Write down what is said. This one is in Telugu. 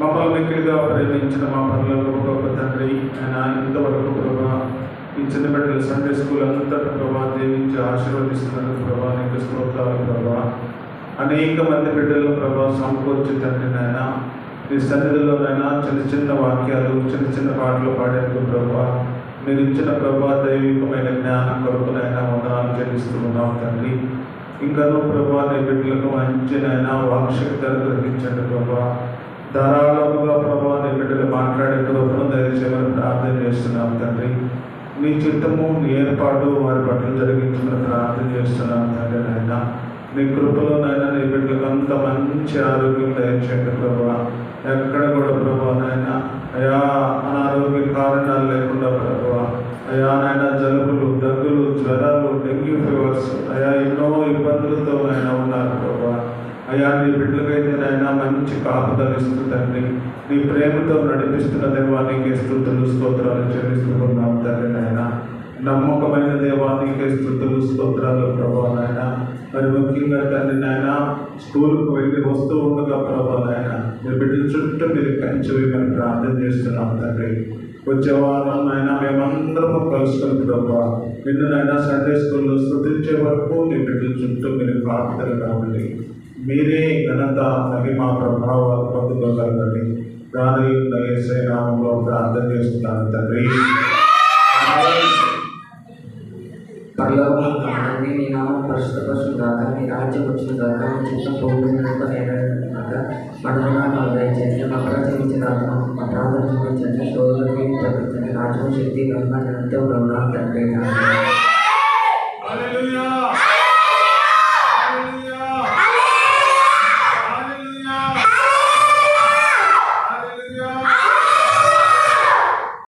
మమ్మల్ని మిక్కిలిగా ప్రేమించిన మా పనులలో గొప్ప తండ్రి ఆయన ఇంతవరకు ప్రభా ఈ చిన్న బిడ్డల సండే స్కూల్ అంతటా ప్రభా దీవించి ఆశీర్వదిస్తున్నారు. ప్రభా నీకు స్తోత్రాలు ప్రభా. అనేక మంది బిడ్డలు ప్రభా సమకూర్చి తండ్రి నాయన ఈ సన్నిధిలోనైనా చిన్న చిన్న వాక్యాలు చిన్న చిన్న పాటలు పాడేందుకు ప్రభా మీరు ఇచ్చిన ప్రభా దైవికమైన జ్ఞానం కొరకునైనా వందనాలు చెల్లిస్తూ ఉన్నాం తండ్రి. ఇంకనూ ప్రభా నీ బిడ్డలకు మంచినైనా వాక్షికతను గ్రహించండి ప్రభా. ధారాళముగా ప్రభావ నీ బిడ్డలు మాట్లాడే కృపను దయచేయమని ప్రార్థన చేస్తున్నాం తండ్రి. నీ చిత్తము నీ ఏర్పాటు వారి పట్ల జరిగించమని ప్రార్థన చేస్తున్నాం తండ్రి నాయన. నీ కృపలోనైనా నీ బిడ్డలకు అంత మంచి ఆరోగ్యం దయచేయండి ప్రభావ. ఎక్కడ కూడా ప్రభావనైనా నాయన అయా అనారోగ్య కారణాలు లేకుండా ప్రభావ. అయా నాయన జలుబులు దగ్గులు జ్వరాలు డెంగ్యూ ఫీవర్స్ అయా ఎన్నో ఇబ్బందులతో ఆయన అయ్యా నీ బిడ్డలకైతే నాయన మంచి కాపుదలిస్తూ ఇస్తుందండి నీ ప్రేమతో నడిపిస్తున్న దేవానికి స్థుతులు స్తోత్రాలు చెల్లిస్తున్నాం తండ్రి నాయన. నమ్మకమైన దేవానికి స్థుతులు స్తోత్రాలు ప్రభా నాయన. మరి ముఖ్యంగా తండ్రి నాయన స్కూల్కి వెళ్ళి వస్తూ ఉండగా ప్రభా నాయన మీ బిడ్డల చుట్టూ మీరు కంచె వేయమని ప్రార్థన చేస్తున్నాం తండ్రి. వచ్చే వారం అయినా మేమందరము కలుసుకుని ప్రభా నిన్ను నైనా సండే స్కూల్లో స్థుతించే వరకు నీ బిడ్డల చుట్టూ మీరు ప్రార్థన కావండి మీరే ఘనత మహిమ ప్రభావ పొందుకోగలరని దాని నామంలో ప్రార్థన చేస్తున్నాను తండ్రి. పరలోకం తండ్రి నామం పరిశుద్ధపరచు గాక నీ రాజ్యం వచ్చిన గాక నీ చిత్తం పోగుతున్నట్టు నెరవేరుగాక మరణాలు దయచేసి మా ప్రజలించిన మా ప్రార్థన రాజ్యం శక్తి మహిమ నిరంతరం తండ్రి